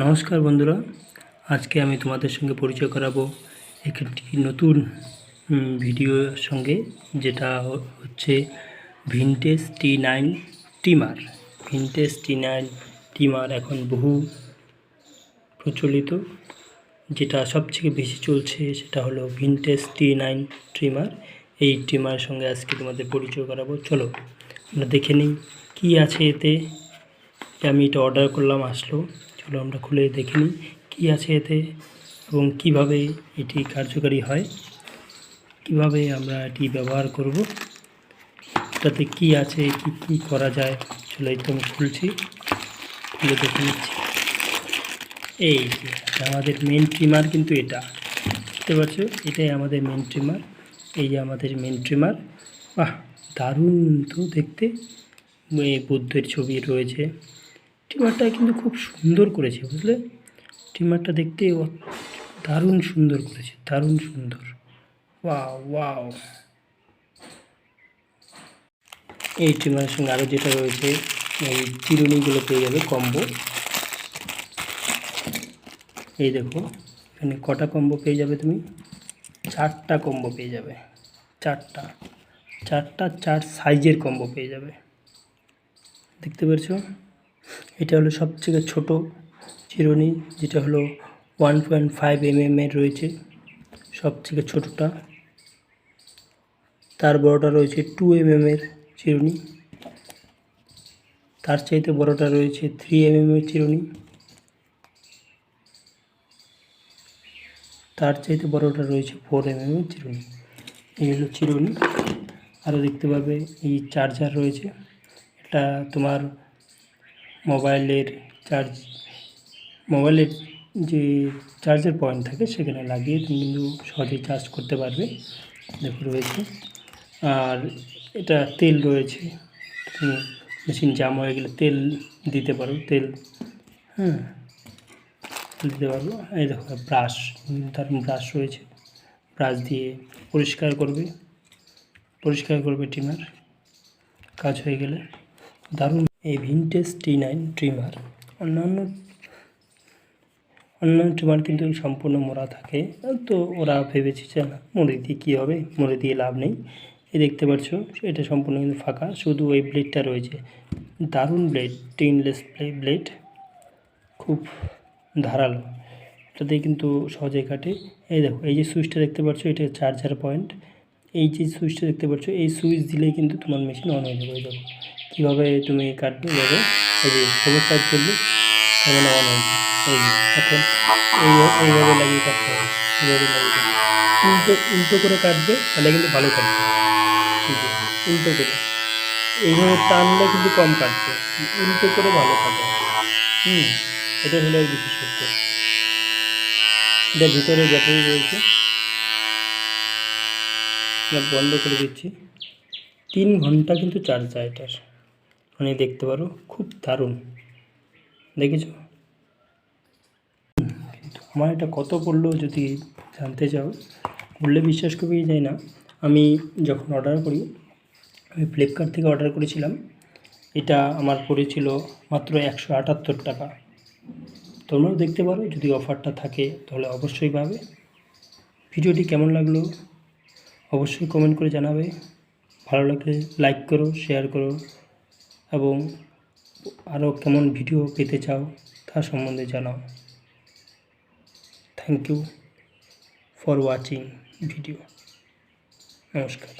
নমস্কার বন্ধুরা, আজকে আমি তোমাদের সঙ্গে পরিচয় করাবো একটি নতুন ভিডিওর সঙ্গে, যেটা হচ্ছে vintage T nine trimmer vintage T nine trimmer এখন বহু প্রচলিত, যেটা সবথেকে বেশি চলছে সেটা হলো ভিনটেজ টি নাইন ট্রিমার এই ট্রিমার সঙ্গে আজকে তোমাদের পরিচয় করাবো। চলো, আমরা দেখে নিই কী আছে এতে। আমি এটা অর্ডার করলাম, আসলো। চলো আমরা খুলে দেখে নিই কী আছে এতে এবং কীভাবে এটি কার্যকারী হয়, কীভাবে আমরা এটি ব্যবহার করব এটাতে কি আছে, কি কি করা যায়, চলো তো আমি খুলছি, খুলে দেখে নিচ্ছি। এই আমাদের মেন ট্রিমার কিন্তু এটা, বুঝতে পারছ? এটাই আমাদের মেন ট্রিমার এই যে আমাদের মেন ট্রিমার বাহ, দারুণ তো দেখতে। বুদ্ধের ছবি রয়েছে। ট্রিমারটা কিন্তু খুব সুন্দর করেছে, বুঝলে? ট্রিমারটা দেখতে দারুণ সুন্দর করেছে, দারুণ সুন্দর। Wow wow. এই ট্রিমারের সঙ্গে আরও যেটা রয়েছে, এই চিরুনিগুলো পেয়ে যাবে কম্বো। এই দেখো, এখানে কটা কম্বো পেয়ে যাবে তুমি? চারটা কম্বো পেয়ে যাবে, চারটা। চারটা, চার সাইজের কম্বো পেয়ে যাবে। দেখতে পাচ্ছো এটা হলো সবথেকে ছোট চিরুনি, যেটা হলো ওয়ান পয়েন্ট ফাইভ এম রয়েছে, সবথেকে ছোটোটা। তার বড়টা রয়েছে টু এম এর চিরুনি। তার চাইতে বড়টা রয়েছে থ্রি এম এর চিরুনি। তার চাইতে বড়টা রয়েছে ফোর এম এর চিরুনি। এই হলো চিরুনি। আরও দেখতে পাবে, এই চার্জার রয়েছে। এটা তোমার মোবাইলের চার্জ, মোবাইলের যে চার্জার পয়েন্ট থাকে সেখানে লাগিয়ে তুমি কিন্তু সহজেই চার্জ করতে পারবে। দেখো রয়েছে। আর এটা তেল রয়েছে। তুমি মেশিন জাম হয়ে গেলে তেল দিতে পারো, তেল হ্যাঁ দিতে পারব এই দেখো ব্রাশ তার ব্রাশ রয়েছে। ব্রাশ দিয়ে পরিষ্কার করবে পরিষ্কার করবে ট্রিমার কাজ হয়ে গেলে দারুণ এই ভিনটেজ টি নাইন ট্রিমার অন্যান্য অন্যান্য ট্রিমার কিন্তু সম্পূর্ণ মোড়া থাকে। তো ওরা ভেবেছে যে, না, মুড়ি দিয়ে কী হবে? মুড়ি দিয়ে লাভ নেই। এই দেখতে পাচ্ছ, এটা সম্পূর্ণ কিন্তু ফাঁকা। শুধু ওই ব্লেডটা রয়েছে। দারুণ ব্লেড টিনলেস ব্লেড খুব ধারালো। এটাতে কিন্তু সহজে কাটে। এই দেখো, এই যে সুইচটা দেখতে পাচ্ছ, এটা চার্জার পয়েন্ট এই যে সুইচটা দেখতে পাচ্ছ, এই সুইচ দিলেই কিন্তু তোমার মেশিন অন হয়ে যাবে। দেখো কীভাবে তুমি কাটবে দেখো এই যে সবুজ কাজ করলে কেমন অন হয়েছে এই যে, এখন এই এইভাবে লাগিয়ে কাটতে হবে। এইভাবে লাগিয়ে। উল্টো উল্টো করে কাটবে, তাহলে কিন্তু ভালো কাটবে উল্টো করে। এইভাবে টানলে কিন্তু কম কাটবে। উল্টো করে ভালো কাটবে হুম, এটা হলো এই বিশেষত্ব এটার ভিতরে ব্যাটারি রয়েছে। বন্ধ করে দিচ্ছি। তিন ঘণ্টা কিন্তু চার্জ যায় এটার। মানে দেখতে পারো, খুব দারুণ। দেখেছ? আমার এটা কত পড়ল যদি জানতে চাও, বললে বিশ্বাস করবে কি যায় না। আমি যখন অর্ডার করি, আমি ফ্লিপকার্ট থেকে অর্ডার করেছিলাম। এটা আমার পড়েছিল মাত্র একশো আটাত্তর টাকা। তোমরাও দেখতে পারো, যদি অফারটা থাকে তাহলে অবশ্যই পাবে। ভিডিওটি কেমন লাগল? অবশ্যই কমেন্ট করে জানাবে। ভালো লাগলে লাইক করো শেয়ার করো। এবং আরও কেমন ভিডিও পেতে চাও তা সম্বন্ধে জানাও। Thank you for watching video নমস্কার।